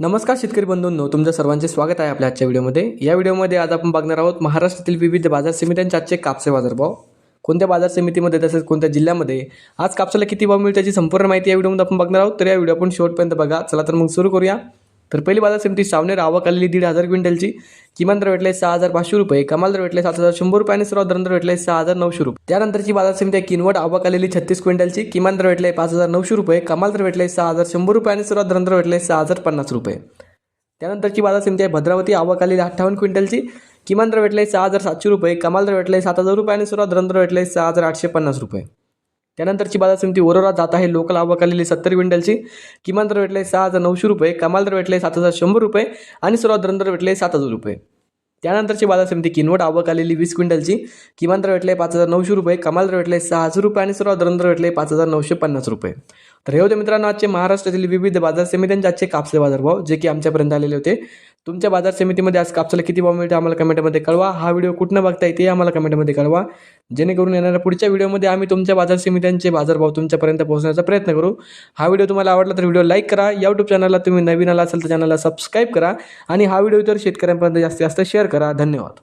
नमस्कार शेतकरी बंधूंनो तुमच्या सर्वांचे स्वागत आहे आपल्या आजच्या व्हिडिओमध्ये. या व्हिडिओमध्ये आज आपण बघणार आहोत महाराष्ट्रातील विविध बाजार समित्यांचे आजचे कापसे बाजारभाव. कोणत्या बाजार समितीमध्ये तसेच कोणत्या जिल्ह्यामध्ये? आज कापसाला किती भाव मिळते याची संपूर्ण माहिती या व्हिडिओमध्ये आपण बघणार आहोत. तर या व्हिडिओ आपण शेवटपर्यंत बघा. चला तर मग सुरू करूया. तर पहिली बाजार समिती सावनेर आवक आलेली दीड हजार क्विंटलची. किमान दर भेटले सहा हजार पाचशे रुपये कमाल दर भेटले सात हजार शंभर रुपये आणि सर्वात दर भेटले सहा हजार नऊशे रुपये. त्यानंतरची बाजार समिती आहे किनवट आवक आलेली छत्तीस क्विंटलची. किमान दर भेटले पाच हजार नऊशे रुपये कमाल दर भेटले सहा हजार शंभर रुपये आणि सर्वात दर भेटले सहा हजार पन्नास रुपये. त्यानंतरची बाजार समिती आहे भद्रावती आवक आलेली अठ्ठावन्न क्विंटलची. किमान दर भेटले सहा हजार सातशे रुपये कमाल दर भेटले सात हजार रुपये आणि सर्वात दर भेटले सहा हजार आठशे पन्नास रुपये. त्यानंतरची बाजार समिती वरोरा जात आहे. लोकल आवक आलेली सत्तर क्विंटलची. किमान दर भेटले सहा हजार नऊशे रुपये कमाल दर भेटले सात हजार शंभर रुपये आणि सर्वात दर भेटले सात हजार रुपये. त्यानंतरची बाजार समिती किनवट आवक आलेली वीस क्विंटलची. किमान दर भेटले पाच हजार नऊशे रुपये कमाल दर भेटले सहा हजार रुपये आणि सर्वात दर भेटले पाच हजार नऊशे पन्नास रुपये. तर हे होते मित्रांनो आजचे महाराष्ट्रातील विविध बाजार समित्यांचे आजचे कापसे बाजारभाव जे की आमच्यापर्यंत आलेले होते. तुमच्या बाजार समितीमध्ये आज कापसाला किती भाव मिळतो आम्हाला कमेंटमध्ये कळवा. हा व्हिडिओ कुठनं बघता येते आम्हाला कमेंटमध्ये कळवा. जेणेकरून येणाऱ्या पुढच्या व्हिडिओमध्ये आम्ही तुमच्या बाजार समित्यांचे बाजारभाव तुमच्यापर्यंत पोहोचण्याचा प्रयत्न करू. हा व्हिडिओ तुम्हाला आवडला तर व्हिडिओ लाईक करा. यूट्यूब चॅनलला तुम्ही नवीन आला असेल तर चॅनलला सबस्क्राईब करा. आणि हा व्हिडिओ इतर शेतकऱ्यांपर्यंत जास्तीत जास्त शेअर करा. धन्यवाद.